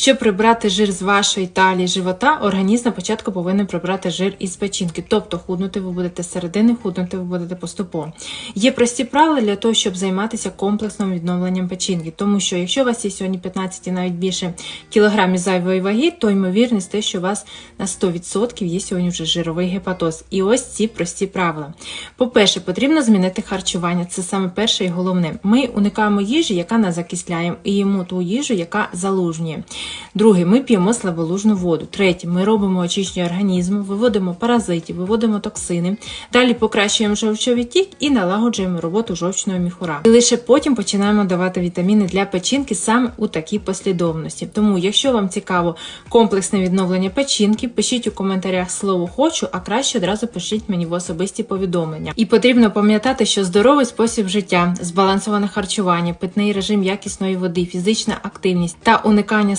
Щоб прибрати жир з вашої талії, живота, організм на початку повинен прибрати жир із печінки. Тобто худнути ви будете з середини, худнути ви будете поступово. Є прості правила для того, щоб займатися комплексним відновленням печінки. Тому що якщо у вас є сьогодні 15 і навіть більше кілограмів зайвої ваги, то ймовірність те, що у вас на 100% є сьогодні вже жировий гепатоз. І ось ці прості правила. По-перше, потрібно змінити харчування. Це саме перше і головне. Ми уникаємо їжі, яка нас закисляє, і їмо ту їжу, яка залужнює. Друге, ми п'ємо слаболужну воду. Третє, ми робимо очищення організму, виводимо паразитів, виводимо токсини. Далі покращуємо жовчовий тік і налагоджуємо роботу жовчного міхура. І лише потім починаємо давати вітаміни для печінки саме у такій послідовності. Тому, якщо вам цікаво комплексне відновлення печінки, пишіть у коментарях слово хочу, а краще одразу пишіть мені в особисті повідомлення. І потрібно пам'ятати, що здоровий спосіб життя, збалансоване харчування, питний режим якісної води, фізична активність та уникання